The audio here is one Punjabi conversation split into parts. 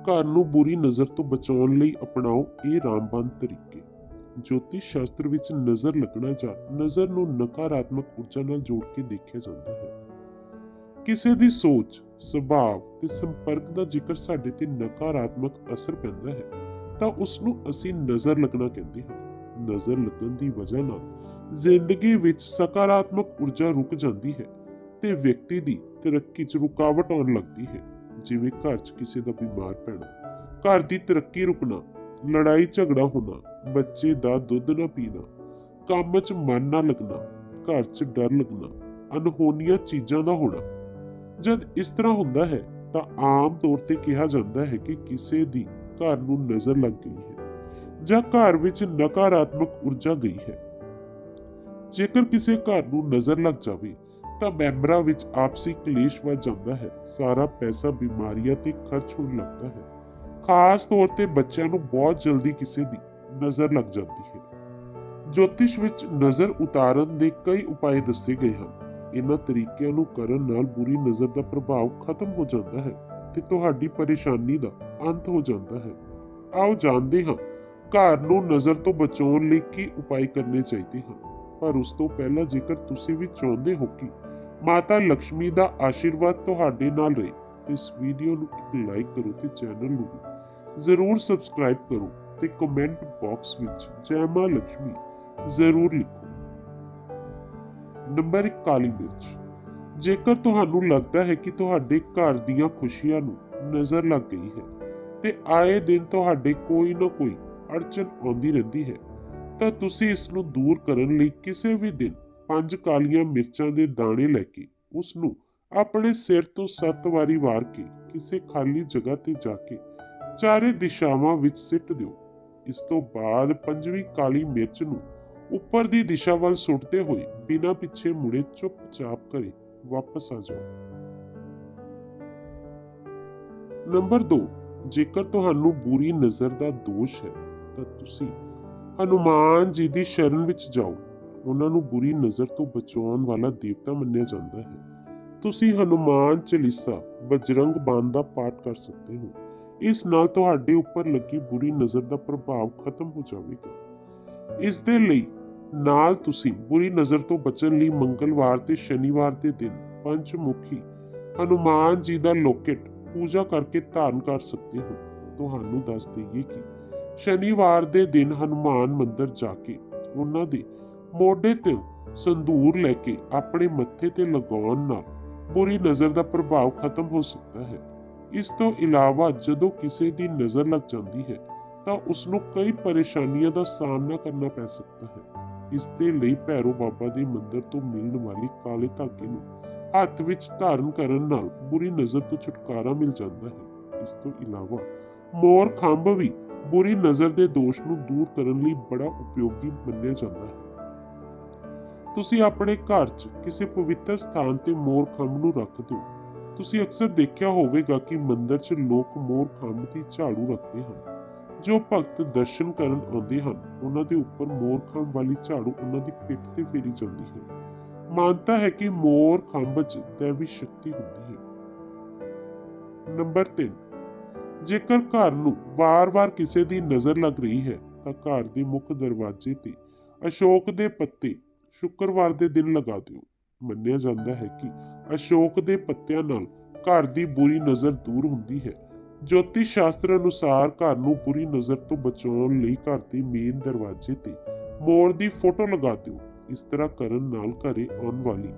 ਘਰ ਨੂੰ ਬੁਰੀ ਨਜ਼ਰ ਤੋਂ ਬਚਾਉਣ ਲਈ ਅਪਣਾਓ ਇਹ ਰਾਮਬਾਨ ਤਰੀਕੇ। ਜੋਤਿਸ਼ ਸ਼ਾਸਤਰ ਵਿੱਚ ਨਜ਼ਰ ਲੱਗਣਾ ਜਾਂ ਨਜ਼ਰ ਨੂੰ ਨਕਾਰਾਤਮਕ ਊਰਜਾ ਨਾਲ ਜੋੜ ਕੇ ਦੇਖਿਆ ਜਾਂਦਾ ਹੈ। ਕਿਸੇ ਦੀ ਸੋਚ, ਸੁਭਾਅ ਤੇ ਸੰਪਰਕ ਦਾ ਜ਼ਿਕਰ ਸਾਡੇ ਤੇ ਨਕਾਰਾਤਮਕ ਅਸਰ ਪੈਂਦਾ ਹੈ, ਤਾਂ ਉਸ ਨੂੰ ਅਸੀਂ ਨਜ਼ਰ ਲੱਗਣਾ ਕਹਿੰਦੇ ਹਾਂ। ਨਜ਼ਰ ਲੱਗਣ ਦੀ ਵਜ੍ਹਾ ਨਾਲ ਜ਼ਿੰਦਗੀ ਵਿੱਚ ਸਕਾਰਾਤਮਕ ਊਰਜਾ ਰੁਕ ਜਾਂਦੀ ਹੈ ਤੇ ਵਿਅਕਤੀ ਦੀ ਤਰੱਕੀ 'ਚ ਰੁਕਾਵਟ ਆਉਣ ਲੱਗਦੀ ਹੈ। ਜਿਵੇਂ ਘਰ 'ਚ ਕਿਸੇ ਦਾ ਬਿਮਾਰ ਪੈਣਾ, ਘਰ ਦੀ ਤਰੱਕੀ ਰੁਕਣਾ, ਲੜਾਈ ਝਗੜਾ ਹੋਣਾ, ਬੱਚੇ ਦਾ ਦੁੱਧ ਨਾ ਪੀਣਾ, ਕੰਮ 'ਚ ਮਨ ਨਾ ਲੱਗਣਾ, ਘਰ 'ਚ ਡਰ ਲੱਗਣਾ ਅਨਹੋਨੀਆਂ ਚੀਜ਼ਾਂ ਦਾ ਹੋਣਾ। ਜਦ ਇਸ ਤਰ੍ਹਾਂ ਹੁੰਦਾ ਹੈ ਤਾਂ ਆਮ ਤੌਰ ਤੇ ਕਿਹਾ ਜਾਂਦਾ ਹੈ ਕਿ ਕਿਸੇ ਦੀ ਘਰ ਨੂੰ ਨਜ਼ਰ ਲੱਗ ਗਈ ਹੈ ਜਾਂ ਘਰ ਵਿੱਚ ਨਕਾਰਾਤਮਕ ਊਰਜਾ ਗਈ ਹੈ। ਜੇਕਰ ਕਿਸੇ ਘਰ ਨੂੰ ਨਜ਼ਰ ਲੱਗ ਜਾਵੇ ਤਾਂ ਮੈਂਬਰਾਂ ਵਿੱਚ ਆਪਸੀ ਕਲੇਸ਼ ਵੱਧ ਜਾਂਦਾ ਹੈ। ਸਾਰਾ ਪੈਸਾ ਬਿਮਾਰੀਆਂ ਤੇ ਖਰਚ ਹੋਣ ਲੱਗਦਾ ਹੈ। ਖਾਸ ਤੌਰ ਤੇ ਬੱਚਿਆਂ ਨੂੰ ਬਹੁਤ ਜਲਦੀ ਕਿਸੇ ਦੀ ਨਜ਼ਰ ਲੱਗ ਜਾਂਦੀ ਹੈ। ਜੋਤਿਸ਼ ਵਿੱਚ ਨਜ਼ਰ ਉਤਾਰਨ ਦੇ ਕਈ ਉਪਾਅ ਦੱਸੇ ਗਏ ਹਨ। ਇਹਨਾਂ ਤਰੀਕਿਆਂ ਨੂੰ ਕਰਨ ਨਾਲ ਬੁਰੀ ਨਜ਼ਰ ਦਾ ਪ੍ਰਭਾਵ ਖਤਮ ਹੋ ਜਾਂਦਾ ਹੈ ਤੇ ਤੁਹਾਡੀ ਪਰੇਸ਼ਾਨੀ ਦਾ ਅੰਤ ਹੋ ਜਾਂਦਾ ਹੈ। ਆਓ ਜਾਣਦੇ ਹਾਂ ਘਰ ਨੂੰ ਨਜ਼ਰ ਤੋਂ ਬਚਾਉਣ ਲਈ ਕੀ ਉਪਾਅ ਕਰਨੇ ਚਾਹੀਦੇ ਹਨ। ਪਰ ਉਸ ਤੋਂ ਪਹਿਲਾਂ ਜੇਕਰ ਤੁਸੀਂ ਵੀ ਚਾਹੁੰਦੇ ਹੋ ਕਿ ਮਾਤਾ ਲక్ష్ਮੀ ਦਾ ਆਸ਼ੀਰਵਾਦ ਤੁਹਾਡੇ ਨਾਲ ਰਹੇ। ਇਸ ਵੀਡੀਓ ਨੂੰ ਇੱਕ ਲਾਈਕ ਕਰੋ ਤੇ ਚੈਨਲ ਨੂੰ ਜ਼ਰੂਰ ਸਬਸਕ੍ਰਾਈਬ ਕਰੋ ਤੇ ਕਮੈਂਟ ਬਾਕਸ ਵਿੱਚ ਜੈ ਮਾਂ ਲక్ష్ਮੀ ਜ਼ਰੂਰ ਲਿਖੋ। ਨੰਬਰ 1 ਕਾਲੀ ਮਿਰਚ ਜੇਕਰ ਤੁਹਾਨੂੰ ਲੱਗਦਾ ਹੈ ਕਿ ਤੁਹਾਡੇ ਘਰ ਦੀਆਂ ਖੁਸ਼ੀਆਂ ਨੂੰ ਨਜ਼ਰ ਲੱਗ ਗਈ ਹੈ ਤੇ ਆਏ ਦਿਨ ਤੁਹਾਡੇ ਕੋਈ ਨਾ ਕੋਈ ਅੜਚਨ ਆਉਂਦੀ ਰਹਿੰਦੀ ਹੈ, ਤਾਂ ਤੁਸੀਂ ਇਸ ਨੂੰ ਦੂਰ ਕਰਨ ਲਈ ਕਿਸੇ ਵੀ ਦਿਨ ਪੰਜ ਕਾਲੀਆਂ ਮਿਰਚਾਂ ਦੇ ਦਾਣੇ ਲੈ ਕੇ ਉਸ ਨੂੰ ਆਪਣੇ ਸਿਰ ਤੋਂ ਸੱਤ ਵਾਰੀ ਵਾਰ ਕੇ ਕਿਸੇ ਖਾਲੀ ਜਗ੍ਹਾ ਤੇ ਜਾ ਕੇ ਚਾਰੇ ਦਿਸ਼ਾਵਾਂ ਵਿੱਚ ਸਿੱਟ ਦਿਓ। ਇਸ ਤੋਂ ਬਾਅਦ ਪੰਜਵੀਂ ਕਾਲੀ ਮਿਰਚ ਨੂੰ ਉੱਪਰ ਦੀ ਦਿਸ਼ਾ ਵੱਲ ਸੁੱਟਦੇ ਹੋਏ ਬਿਨਾਂ ਪਿੱਛੇ ਮੁੜੇ ਚੁੱਪਚਾਪ ਘਰੇ ਵਾਪਸ ਆ ਜਾਓ। ਨੰਬਰ 2 ਜੇਕਰ ਤੁਹਾਨੂੰ ਬੁਰੀ ਨਜ਼ਰ ਦਾ ਦੋਸ਼ ਹੈ, ਤਾਂ ਤੁਸੀਂ ਹਨੂਮਾਨ ਜੀ ਦੀ ਸ਼ਰਨ ਵਿੱਚ ਜਾਓ। ਉਹਨਾਂ ਨੂੰ ਬੁਰੀ ਨਜ਼ਰ ਤੋਂ ਬਚਾਉਣ ਵਾਲਾ ਦੇਵਤਾ ਮੰਨਿਆ ਜਾਂਦਾ ਹੈ। ਤੁਸੀਂ ਹਨੂਮਾਨ ਚਾਲੀਸਾ, ਬਜਰੰਗ ਬਾਣ ਦਾ ਪਾਠ ਕਰ ਸਕਦੇ ਹੋ। ਇਸ ਨਾਲ ਤੁਹਾਡੇ ਉੱਪਰ ਲੱਗੀ ਬੁਰੀ ਨਜ਼ਰ ਦਾ ਪ੍ਰਭਾਵ ਖਤਮ ਹੋ ਜਾਵੇਗਾ। ਇਸ ਦੇ ਲਈ ਨਾਲ ਤੁਸੀਂ ਬੁਰੀ ਨਜ਼ਰ ਤੋਂ ਬਚਣ ਲਈ ਮੰਗਲਵਾਰ ਤੇ ਸ਼ਨੀਵਾਰ ਦੇ ਦਿਨ ਪੰਚਮੁਖੀ ਹਨੂਮਾਨ ਜੀ ਦਾ ਲੋਕੇਟ ਪੂਜਾ ਕਰਕੇ ਧਾਰਨ ਕਰ ਸਕਦੇ ਹੋ। ਤੁਹਾਨੂੰ ਦੱਸ ਦਈਏ ਕਿ ਸ਼ਨੀਵਾਰ ਦੇ ਦਿਨ ਹਨੂਮਾਨ ਮੰਦਿਰ ਜਾ ਕੇ ਉਹਨਾਂ ਦੇ ਮੋਢੇ ਤੇ ਸੰਦੂਰ ਲੈ ਕੇ ਆਪਣੇ ਮੱਥੇ ਤੇ ਲਗਾਉਣ ਨਾਲ ਬੁਰੀ ਨਜ਼ਰ ਦਾ ਪ੍ਰਭਾਵ ਖਤਮ ਹੋ ਸਕਦਾ ਹੈ। ਇਸ ਤੋਂ ਇਲਾਵਾ ਜਦੋਂ ਕਿਸੇ ਦੀ ਨਜ਼ਰ ਲੱਗ ਜਾਂਦੀ ਹੈ, ਤਾਂ ਉਸ ਨੂੰ ਕਈ ਪਰੇਸ਼ਾਨੀਆਂ ਦਾ ਸਾਹਮਣਾ ਕਰਨਾ ਪੈ ਸਕਦਾ ਹੈ। ਇਸ ਦੇ ਲਈ ਭੈਰੋ ਬਾਬਾ ਦੇ ਮੰਦਰ ਤੋਂ ਮਿਲਣ ਵਾਲੀ ਕਾਲੇ ਧਾਗੇ ਨੂੰ ਹੱਥ ਵਿੱਚ ਧਾਰਨ ਕਰਨ ਨਾਲ ਬੁਰੀ ਨਜ਼ਰ ਤੋਂ ਛੁਟਕਾਰਾ ਮਿਲ ਜਾਂਦਾ ਹੈ। ਇਸ ਤੋਂ ਇਲਾਵਾ ਮੋਰ ਖੰਭ ਵੀ ਬੁਰੀ ਨਜ਼ਰ ਦੇ ਦੋਸ਼ ਨੂੰ ਦੂਰ ਕਰਨ ਲਈ ਬੜਾ ਉਪਯੋਗੀ ਮੰਨਿਆ ਜਾਂਦਾ ਹੈ। ਤੁਸੀਂ ਆਪਣੇ ਘਰ 'ਚ ਕਿਸੇ ਪਵਿੱਤਰ ਸਥਾਨ ਤੇ ਮੋਰ ਖੰਭ ਨੂੰ ਰੱਖ ਦਿਓ। ਤੁਸੀਂ ਅਕਸਰ ਦੇਖਿਆ ਹੋਵੇਗਾ ਕਿ ਮੰਦਿਰ 'ਚ ਲੋਕ ਮੋਰ ਖੰਭ ਦੀ ਝਾੜੂ ਰੱਖਦੇ ਹਨ, ਜੋ ਭਗਤ ਦਰਸ਼ਨ ਕਰਨ ਆਉਂਦੇ ਹਨ। ਉਹਨਾਂ ਦੇ ਉੱਪਰ ਮੋਰ ਖੰਭ ਵਾਲੀ ਝਾੜੂ ਉਹਨਾਂ ਦੀ ਪਿੱਠ ਤੇ ਫੇਰੀ ਜਾਂਦੀ ਹੈ। ਮਾਨਤਾ ਹੈ ਕਿ ਮੋਰ ਖੰਭ 'ਚ ਦੇਵੀ ਸ਼ਕਤੀ ਹੁੰਦੀ ਹੈ। ਨੰਬਰ 3 ਜੇਕਰ ਘਰ ਨੂੰ ਵਾਰ-ਵਾਰ ਕਿਸੇ ਦੀ ਨਜ਼ਰ ਲੱਗ ਰਹੀ ਹੈ, ਤਾਂ ਘਰ ਦੇ ਮੁੱਖ ਦਰਵਾਜ਼ੇ ਤੇ ਅਸ਼ੋਕ ਦੇ ਪੱਤੇ ਸ਼ੁੱਕਰਵਾਰ ਦੇ ਦਿਨ ਲਗਾ ਦਿਓ। ਮੰਨਿਆ ਜਾਂਦਾ ਹੈ ਕਿ ਅਸ਼ੋਕ ਦੇ ਪੱਤਿਆਂ ਨਾਲ ਘਰ ਦੀ ਬੁਰੀ ਨਜ਼ਰ ਦੂਰ ਹੁੰਦੀ ਹੈ। ਜੋਤਿਸ਼ ਸ਼ਾਸਤਰ ਅਨੁਸਾਰ ਘਰ ਨੂੰ ਬੁਰੀ ਨਜ਼ਰ ਤੋਂ ਬਚਾਉਣ ਲਈ ਘਰ ਦੇ ਮੇਨ ਦਰਵਾਜ਼ੇ ਤੇ ਮੋਰ ਦੀ ਫੋਟੋ ਲਗਾ ਦਿਓ। ਇਸ ਤਰ੍ਹਾਂ ਕਰਨ ਨਾਲ ਘਰੇ ਆਉਣ ਵਾਲੀ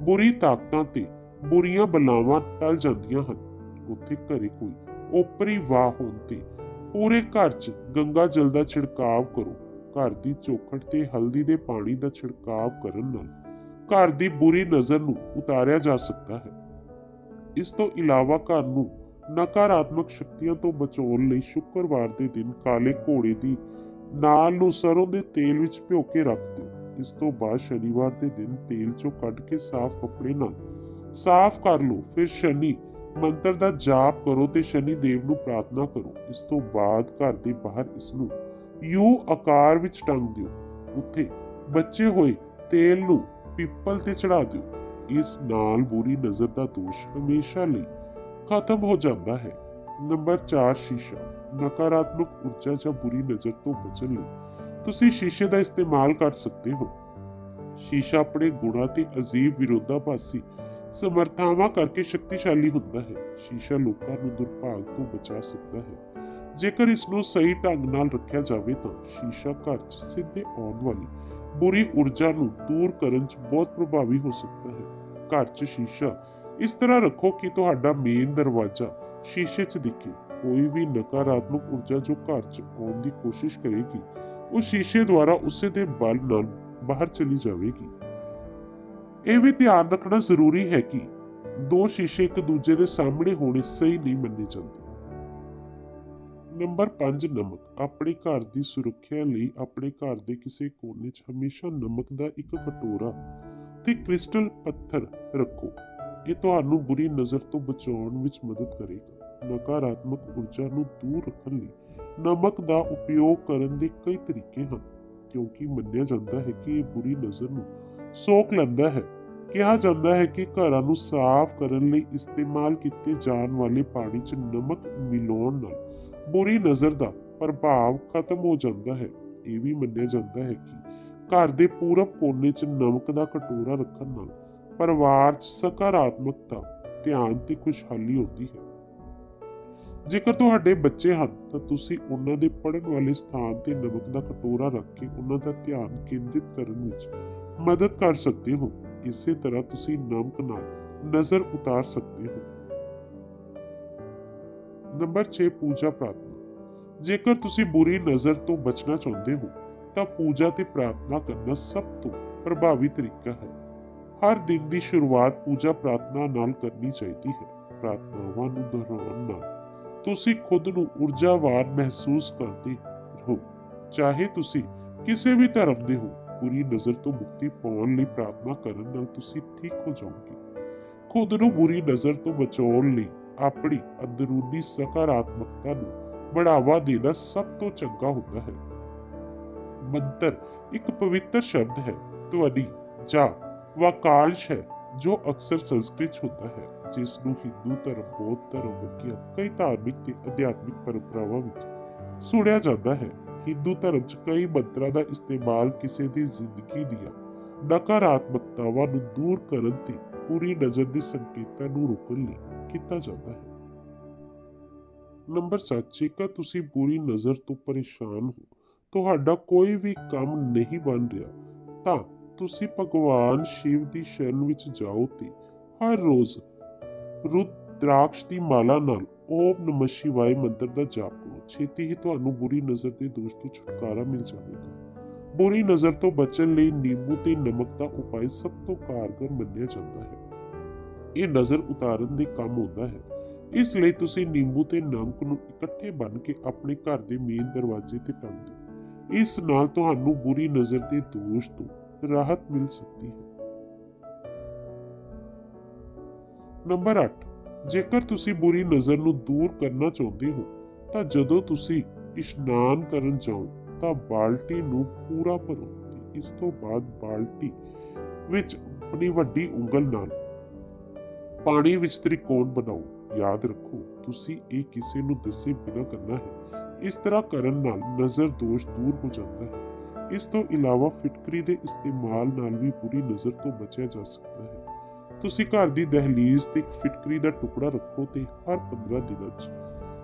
ਬੁਰੀ ਤਾਕਤਾਂ ਤੇ ਬੁਰੀਆਂ ਬਲਾਵਾਂ ਟਲ ਜਾਂਦੀਆਂ ਹਨ। ਉੱਥੇ ਘਰੇ ਕੋਈ ਓਪਰੀ ਵਾਹ ਹੋਣ ਤੇ ਪੂਰੇ ਘਰ 'ਚ ਗੰਗਾ ਜਲ ਦਾ ਛਿੜਕਾਵ ਕਰੋ। ਘਰ ਦੀ ਚੌਖਟ ਤੇ ਹਲਦੀ ਦੇ ਪਾਣੀ ਦਾ ਛਿੜਕਾਵ ਕਰਨ ਨਾਲ ਘਰ ਦੀ ਬੁਰੀ ਨਜ਼ਰ ਨੂੰ ਉਤਾਰਿਆ ਜਾ ਸਕਦਾ ਹੈ। ਇਸ ਤੋਂ ਇਲਾਵਾ ਘਰ ਨੂੰ ਨਕਾਰਾਤਮਕ ਸ਼ਕਤੀਆਂ ਤੋਂ ਬਚਾਉਣ ਲਈ ਸ਼ੁੱਕਰਵਾਰ ਦੇ ਦਿਨ ਕਾਲੇ ਘੋੜੇ ਦੀ ਨਾਲ ਨੂੰ ਸਰੋਂ ਦੇ ਤੇਲ ਵਿੱਚ ਭਿਓ ਕੇ ਰੱਖ ਦਿਓ। ਇਸ ਤੋਂ ਬਾਅਦ ਸ਼ਨੀਵਾਰ ਦੇ ਦਿਨ ਤੇਲ ਚੋਂ ਕੱਢ ਕੇ ਸਾਫ਼ ਕੱਪੜੇ ਨਾਲ ਸਾਫ਼ ਕਰ ਲਓ। ਫਿਰ ਸ਼ਨੀ ਮੰਤਰ ਦਾ ਜਾਪ ਕਰੋ ਤੇ ਸ਼ਨੀ ਦੇਵ ਨੂੰ ਪ੍ਰਾਰਥਨਾ ਕਰੋ। ਇਸ ਤੋਂ ਬਾਅਦ ਘਰ ਦੇ ਬਾਹਰ ਇਸ ਨੂੰ ਯੂ ਆਕਾਰ ਵਿੱਚ ਟੰਗ ਦਿਓ। ਉੱਥੇ ਬਚੇ ਹੋਏ ਤੇਲ ਨੂੰ ਪਿੱਪਲ ਤੇ ਚੜਾ ਦਿਓ। ਇਸ ਨਾਲ ਬੁਰੀ ਨਜ਼ਰ ਦਾ ਦੋਸ਼ ਹਮੇਸ਼ਾ ਲਈ ਖਤਮ ਹੋ ਜਾਂਦਾ ਹੈ। ਨੰਬਰ 4 ਸ਼ੀਸ਼ਾ। ਨਕਾਰਾਤਮਕ ਊਰਜਾ ਜਾਂ ਬੁਰੀ ਨਜ਼ਰ ਤੋਂ ਬਚਣ ਲਈ ਤੁਸੀਂ ਸ਼ੀਸ਼ੇ ਦਾ ਇਸਤੇਮਾਲ ਕਰ ਸਕਦੇ ਹੋ। ਸ਼ੀਸ਼ਾ ਆਪਣੇ ਗੁਣਾਂ ਤੇ ਅਜੀਬ ਵਿਰੋਧਾਭਾਸੀ ਸਮਰਥਾਵਾਂ ਕਰਕੇ ਸ਼ਕਤੀਸ਼ਾਲੀ ਹੁੰਦਾ ਹੈ। ਸ਼ੀਸ਼ਾ ਲੋਕਾਂ ਨੂੰ ਦੁਰਭਾਗ ਤੋਂ ਬਚਾ ਸਕਦਾ ਹੈ। ਜੇਕਰ ਇਸ ਨੂੰ ਸਹੀ ਢੰਗ ਨਾਲ ਰੱਖਿਆ ਜਾਵੇ ਤਾਂ ਸ਼ੀਸ਼ਾ ਘਰ 'ਚ ਸਿੱਧੇ ਆਉਣ ਵਾਲੀ ਬੁਰੀ ਊਰਜਾ ਨੂੰ ਦੂਰ ਕਰਨ 'ਚ ਬਹੁਤ ਪ੍ਰਭਾਵੀ ਹੋ ਸਕਦਾ ਹੈ। ਘਰ 'ਚ ਸ਼ੀਸ਼ਾ, ਇਸ ਤਰ੍ਹਾਂ ਰੱਖੋ ਕਿ ਤੁਹਾਡਾ ਮੇਨ ਦਰਵਾਜ਼ਾ ਸ਼ੀਸ਼ੇ 'ਚ ਦਿਖੇ। ਕੋਈ ਵੀ ਨਕਾਰਾਤਮਕ ਊਰਜਾ ਜੋ ਘਰ 'ਚ ਆਉਣ ਦੀ ਕੋਸ਼ਿਸ਼ ਕਰੇਗੀ, ਉਹ ਸ਼ੀਸ਼ੇ ਦੁਆਰਾ ਉਸੇ ਦੇ ਬਲ ਨਾਲ ਬਾਹਰ ਚਲੀ ਜਾਵੇਗੀ। ਇਹ ਵੀ ਧਿਆਨ ਰੱਖਣਾ ਜ਼ਰੂਰੀ ਹੈ ਕਿ ਦੋ ਸ਼ੀਸ਼ੇ ਇੱਕ ਦੂਜੇ ਦੇ ਸਾਹਮਣੇ ਹੋਣੇ ਸਹੀ ਨਹੀਂ ਮੰਨੇ ਜਾਂਦੇ। ਨੰਬਰ 5 ਨਮਕ। ਆਪਣੇ ਘਰ ਦੀ ਸੁਰੱਖਿਆ ਲਈ ਆਪਣੇ ਘਰ ਦੇ ਕਿਸੇ ਕੋਨੇ 'ਚ ਹਮੇਸ਼ਾ ਨਮਕ ਦਾ ਇੱਕ ਕਟੋਰਾ ਤੇ ਕ੍ਰਿਸਟਲ ਪੱਥਰ ਰੱਖੋ। ਇਹ ਤੁਹਾਨੂੰ ਬੁਰੀ ਨਜ਼ਰ ਤੋਂ ਬਚਾਉਣ ਵਿੱਚ ਮਦਦ ਕਰੇਗਾ। ਨਕਾਰਾਤਮਕ ਊਰਜਾ ਨੂੰ ਦੂਰ ਰੱਖਣ ਲਈ ਨਮਕ ਦਾ ਉਪਯੋਗ ਕਰਨ ਦੇ ਕਈ ਤਰੀਕੇ ਹਨ, ਕਿਉਂਕਿ ਮੰਨਿਆ ਜਾਂਦਾ ਹੈ ਕਿ ਇਹ ਬੁਰੀ ਨਜ਼ਰ ਨੂੰ ਸੋਖ ਲੈਂਦਾ ਹੈ। ਕਿਹਾ ਜਾਂਦਾ ਹੈ ਕਿ ਘਰਾਂ ਨੂੰ ਸਾਫ਼ ਕਰਨ ਲਈ ਇਸਤੇਮਾਲ ਕੀਤੇ ਜਾਣ ਵਾਲੇ ਪਾਣੀ 'ਚ ਨਮਕ ਮਿਲਾਉਣ ਨਾਲ ਬੁਰੀ ਨਜ਼ਰ ਦਾ ਪ੍ਰਭਾਵ ਖਤਮ ਹੋ ਜਾਂਦਾ ਹੈ। ਇਹ ਵੀ ਮੰਨਿਆ ਜਾਂਦਾ ਹੈ ਕਿ ਘਰ ਦੇ ਪੂਰਬ ਕੋਨੇ 'ਚ ਨਮਕ ਦਾ ਕਟੋਰਾ ਰੱਖਣ ਨਾਲ ਪਰਿਵਾਰ 'ਚ ਸਕਾਰਾਤਮਕਤਾ, ਧਿਆਨ ਤੇ ਖੁਸ਼ਹਾਲੀ ਹੁੰਦੀ ਹੈ। ਜੇਕਰ ਤੁਹਾਡੇ ਬੱਚੇ ਹਨ, ਤਾਂ ਤੁਸੀਂ ਉਹਨਾਂ ਦੇ ਪੜਨ ਵਾਲੇ ਸਥਾਨ ਤੇ ਨਮਕ ਦਾ ਕਟੋਰਾ ਰੱਖ ਕੇ ਉਹਨਾਂ ਦਾ ਧਿਆਨ ਕੇਂਦਰਿਤ ਕਰਨ ਵਿੱਚ ਮਦਦ ਕਰ ਸਕਦੇ ਹੋ। ਇਸੇ ਤਰ੍ਹਾਂ ਤੁਸੀਂ ਨਮਕ ਨਾਲ ਨਜ਼ਰ ਉਤਾਰ ਸਕਦੇ ਹੋ। ਨੰਬਰ 6 ਪੂਜਾ ਪ੍ਰਾਰਥਨਾ ਜੇਕਰ ਤੁਸੀਂ ਬੁਰੀ ਨਜ਼ਰ ਤੋਂ ਬਚਣਾ ਚਾਹੁੰਦੇ ਹੋ ਤਾਂ ਪੂਜਾ ਤੇ ਪ੍ਰਾਰਥਨਾ ਕਰਨਾ ਸਭ ਤੋਂ ਪ੍ਰਭਾਵੀ ਤਰੀਕਾ ਹੈ ਹਰ ਦਿਨ ਦੀ ਸ਼ੁਰੂਆਤ ਪੂਜਾ ਪ੍ਰਾਰਥਨਾ ਨਾਲ ਕਰਨੀ ਚਾਹੀਦੀ ਹੈ ਪ੍ਰਾਰਥਨਾਵਾਂ ਨੂੰ ਦੁਹਰਾਉਣ ਨਾਲ ਤੁਸੀਂ ਖੁਦ ਨੂੰ ਊਰਜਾਵਾਨ ਮਹਿਸੂਸ ਕਰਦੇ ਹੋ ਚਾਹੇ ਤੁਸੀਂ ਕਿਸੇ ਵੀ ਧਰਮ ਦੇ ਹੋ ਬੁਰੀ ਨਜ਼ਰ ਤੋਂ ਮੁਕਤੀ ਪਾਉਣ ਲਈ ਪ੍ਰਾਰਥਨਾ ਕਰਨ ਨਾਲ ਤੁਸੀਂ ਠੀਕ ਹੋ ਜਾਓਗੇ ਖੁਦ ਨੂੰ ਬੁਰੀ ਨਜ਼ਰ ਤੋਂ ਬਚਾਉਣ ਲਈ ਆਪਣੀ ਅੰਦਰੂਨੀ ਸਕਾਰਾਤਮਕਤਾ ਨੂੰ ਬੜਾਵਾ ਦੇਣਾ ਸਭ ਤੋਂ ਚੰਗਾ ਹੁੰਦਾ ਹੈ। ਮੰਤਰ ਇੱਕ ਪਵਿੱਤਰ ਸ਼ਬਦ ਹੈ। ਤੁਹਾਡੀ ਜਾਂ ਵਾਕਾਂਸ਼ ਹੈ, ਜੋ ਅਕਸਰ ਸੰਸਕ੍ਰਿਤ ਹੁੰਦਾ ਹੈ, ਜਿਸ ਨੂੰ ਹਿੰਦੂ ਧਰਮ, ਬੌਧ ਧਰਮ ਵਰਗੀਆਂ ਕਈ ਧਾਰਮਿਕ ਤੇ ਅਧਿਆਤਮਿਕ ਪਰੰਪਰਾਵਾਂ ਵਿੱਚ ਸੁਣਿਆ ਜਾਂਦਾ ਹੈ। ਹਿੰਦੂ ਧਰਮ 'ਚ ਕਈ ਮੰਤਰਾਂ ਦਾ ਇਸਤੇਮਾਲ ਕਿਸੇ ਦੀ ਜ਼ਿੰਦਗੀ ਦੀਆਂ ਨਕਾਰਾਤਮਕਤਾਵਾਂ ਨੂੰ ਦੂਰ ਕਰਨ ਤੇ ਪੂਰੀ ਨਜ਼ਰ ਦੇ ਸੰਕੇਤਾਂ ਨੂੰ ਰੋਕਣ ਲਈ ਕੀਤਾ ਜਾਂਦਾ ਹੈ। ਨੰਬਰ 7 ਜੇਕਰ ਤੁਸੀਂ ਬੁਰੀ ਨਜ਼ਰ ਤੋਂ ਪਰੇਸ਼ਾਨ ਹੋ, ਤੁਹਾਡਾ ਕੋਈ ਵੀ ਕੰਮ ਨਹੀਂ ਬਣ ਰਿਹਾ, ਤਾਂ ਤੁਸੀਂ ਭਗਵਾਨ ਸ਼ਿਵ ਦੀ ਸ਼ਰਨ ਵਿੱਚ ਜਾਓ ਤੇ ਹਰ ਰੋਜ਼ ਰੁਦਰਾਕਸ਼ ਦੀ ਮਾਲਾ ਨਾਲ ਓਮ ਨਮः ਸ਼ਿਵਾਏ ਮੰਤਰ ਦਾ ਜਾਪ ਕਰੋ। ਛੇਤੀ ਹੀ ਤੁਹਾਨੂੰ ਬੁਰੀ ਨਜ਼ਰ ਦੇ ਦੋਸ਼ ਤੋਂ ਛੁਟਕਾਰਾ ਮਿਲ ਜਾਵੇਗਾ। ਬੁਰੀ ਨਜ਼ਰ ਤੋਂ ਬਚਣ ਲਈ ਨਿੰਬੂ ਤੇ ਨਮਕ ਦਾ ਉਪਾਅ ਸਭ ਤੋਂ ਕਾਰਗਰ ਮੰਨਿਆ ਜਾਂਦਾ ਹੈ। ਇਹ ਨਜ਼ਰ ਉਤਾਰਨ ਦੇ ਕੰਮ ਹੁੰਦਾ ਹੈ। ਇਸ ਲਈ ਤੁਸੀਂ ਨਿੰਬੂ ਤੇ ਨਮਕ ਨੂੰ ਇਕੱਠੇ ਬੰਨ ਕੇ ਆਪਣੇ ਘਰ ਦੇ ਮੇਨ ਦਰਵਾਜ਼ੇ ਤੇ ਟੰਗ ਦਿਓ। ਇਸ ਨਾਲ ਤੁਹਾਨੂੰ ਬੁਰੀ ਨਜ਼ਰ ਦੇ ਦੋਸ਼ ਤੋਂ ਰਾਹਤ ਮਿਲ ਸਕਦੀ ਹੈ। ਨੰਬਰ 8 ਜੇਕਰ ਤੁਸੀਂ ਬੁਰੀ ਨਜ਼ਰ ਨੂੰ ਦੂਰ ਕਰਨਾ ਚਾਹੁੰਦੇ ਹੋ, ਤਾਂ ਜਦੋਂ ਤੁਸੀਂ ਇਸ਼ਨਾਨ ਕਰਨ ਜਾਓ ਤਾਂ ਬਾਲਟੀ ਨੂੰ ਪੂਰਾ ਭਰੋ ਤੇ ਇਸ ਤੋਂ ਬਾਅਦ ਬਾਲਟੀ ਵਿੱਚ ਆਪਣੀ ਵੱਡੀ ਉਂਗਲ ਨਾਲ ਪਾਣੀ ਵਿੱਚ ਤ੍ਰਿਕੋਣ ਬਣਾਓ। ਯਾਦ ਰੱਖੋ, ਤੁਸੀਂ ਇਹ ਕਿਸੇ ਨੂੰ ਦੱਸੇ ਬਿਨਾਂ ਕਰਨਾ ਹੈ। ਇਸ ਤਰ੍ਹਾਂ ਕਰਨ ਨਾਲ ਨਜ਼ਰ ਦੋਸ਼ ਦੂਰ ਹੋ ਜਾਂਦਾ ਹੈ। ਇਸ ਤੋਂ ਇਲਾਵਾ ਫਿਟਕਰੀ ਦੇ ਇਸਤੇਮਾਲ ਨਾਲ ਵੀ ਪੂਰੀ ਨਜ਼ਰ ਤੋਂ ਬਚਿਆ ਜਾ ਸਕਦਾ ਹੈ। ਤੁਸੀਂ ਘਰ ਦੀ ਦਹਲੀਜ਼ ਤੇ ਇੱਕ ਫਿਟਕਰੀ ਦਾ ਟੁਕੜਾ ਰੱਖੋ ਤੇ ਹਰ 15 ਦਿਨਾਂ 'ਚ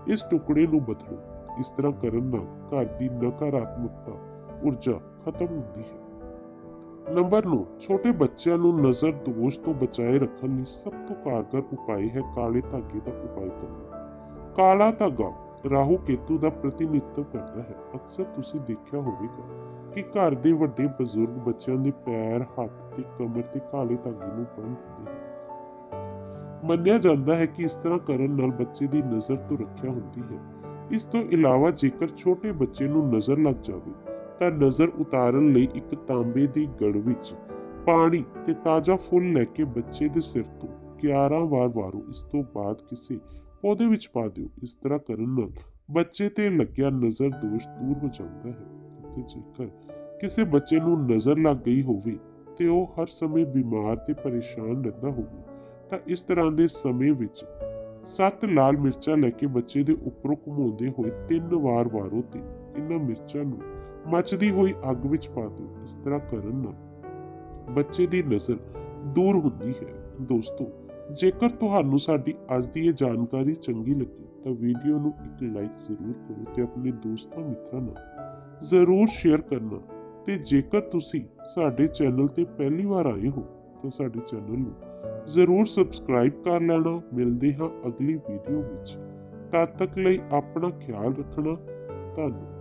ਇਸ ਟੁਕੜੇ ਨੂੰ ਬਦਲੋ। ਇਸ ਤਰ੍ਹਾਂ ਕਰਨ ਨਾਲ ਘਰ ਦੀ ਨਕਾਰਾਤਮਕਤਾ ਊਰਜਾ ਖਤਮ ਹੁੰਦੀ ਹੈ ਨੰਬਰ 9 ਛੋਟੇ ਬੱਚਿਆਂ ਨੂੰ ਨਜ਼ਰ ਦੋਸ਼ ਤੋਂ ਬਚਾਏ ਰੱਖਣ ਲਈ ਸਭ ਤੋਂ ਕਾਰਗਰ ਉਪਾਅ ਹੈ ਕਾਲੇ ਧਾਗੇ ਦਾ ਉਪਾਅ ਕਰਨਾ ਕਾਲਾ ਧਾਗਾ ਰਾਹੂ ਕੇਤੂ ਦਾ ਪ੍ਰਤੀਨਿਧਤਵ ਕਰਦਾ ਹੈ ਅਕਸਰ ਤੁਸੀਂ ਦੇਖਿਆ ਹੋਵੇਗਾ ਕਿ ਘਰ ਦੇ ਵੱਡੇ ਬਜ਼ੁਰਗ ਬੱਚਿਆਂ ਦੇ ਪੈਰ ਹੱਥ ਤੇ ਕਮਰ ਤੇ ਕਾਲੇ ਧਾਗੇ ਨੂੰ ਬੰਨ੍ਹ ਦਿੰਦੇ ਹਨ ਮੰਨਿਆ ਜਾਂਦਾ ਹੈ ਕਿ ਇਸ ਤਰ੍ਹਾਂ ਕਰਨ ਨਾਲ ਬੱਚੇ ਦੀ ਨਜ਼ਰ ਤੋਂ ਰੱਖਿਆ ਹੁੰਦੀ ਹੈ ਇਸ ਤੋਂ ਇਲਾਵਾ ਜੇਕਰ ਛੋਟੇ ਬੱਚੇ ਨੂੰ ਨਜ਼ਰ ਲੱਗ ਜਾਵੇ, ਤਾਂ ਨਜ਼ਰ ਉਤਾਰਨ ਲਈ ਇੱਕ ਤਾਂਬੇ ਦੀ ਗੜ ਵਿੱਚ ਪਾਣੀ ਤੇ ਤਾਜ਼ਾ ਫੁੱਲ ਲੈ ਕੇ ਬੱਚੇ ਦੇ ਸਿਰ ਤੋਂ 11 ਵਾਰ ਵਾਰੋ ਇਸ ਤੋਂ ਬਾਅਦ ਕਿਸੇ ਪੌਦੇ ਵਿੱਚ ਪਾ ਦਿਓ। ਇਸ ਤਰ੍ਹਾਂ ਕਰਨ ਨਾਲ ਬੱਚੇ ਤੇ ਲੱਗਿਆ ਨਜ਼ਰ ਦੋਸ਼ ਦੂਰ ਹੋ ਜਾਂਦਾ ਹੈ ਤੇ ਜੇਕਰ ਕਿਸੇ ਬੱਚੇ ਨੂੰ ਨਜ਼ਰ ਲੱਗ ਗਈ ਹੋਵੇ ਤੇ ਉਹ ਹਰ ਸਮੇਂ ਬਿਮਾਰ ਤੇ ਪਰੇਸ਼ਾਨ ਰਹਿੰਦਾ ਹੋਵੇ, ਤਾਂ ਇਸ ਤਰ੍ਹਾਂ ਦੇ ਸਮੇਂ ਵਿੱਚ ਸੱਤ ਲਾਲ ਮਿਰਚਾਂ ਲੈ ਕੇ ਬੱਚੇ ਦੇ ਉੱਪਰੋਂ ਘੁਮਾਉਂਦੇ ਹੋਏ ਤਿੰਨ ਵਾਰ ਮਾਰੋ ਤੇ ਇਹਨਾਂ ਮਿਰਚਾਂ ਨੂੰ ਮੱਚਦੀ ਹੋਈ ਅੱਗ ਵਿੱਚ ਪਾ ਦਿਓ। ਇਸ ਤਰ੍ਹਾਂ ਕਰਨ ਨਾਲ ਬੱਚੇ ਦੀ ਨਜ਼ਰ ਦੂਰ ਹੁੰਦੀ ਹੈ। ਦੋਸਤੋ, ਜੇਕਰ ਤੁਹਾਨੂੰ ਸਾਡੀ ਅੱਜ ਦੀ ਇਹ ਜਾਣਕਾਰੀ ਚੰਗੀ ਲੱਗੀ, ਤਾਂ ਵੀਡੀਓ ਨੂੰ ਇੱਕ ਲਾਈਕ ਜ਼ਰੂਰ ਕਰੋ ਤੇ ਆਪਣੇ ਦੋਸਤਾਂ ਮਿੱਤਰਾਂ ਨਾਲ ਜ਼ਰੂਰ ਸ਼ੇਅਰ ਕਰਨਾ। ਤੇ ਜੇਕਰ ਤੁਸੀਂ ਸਾਡੇ ਚੈਨਲ ਤੇ ਪਹਿਲੀ ਵਾਰ ਆਏ ਹੋ, ਤਾਂ ਸਾਡੇ ਚੈਨਲ ਨੂੰ ਜ਼ਰੂਰ ਸਬਸਕ੍ਰਾਈਬ ਕਰ ਲੈਣਾ। ਮਿਲਦੇ ਹਾਂ ਅਗਲੀ ਵੀਡੀਓ ਵਿੱਚ। ਤਦ ਤੱਕ ਲਈ ਆਪਣਾ ਖਿਆਲ ਰੱਖਣਾ। ਧੰਨਵਾਦ।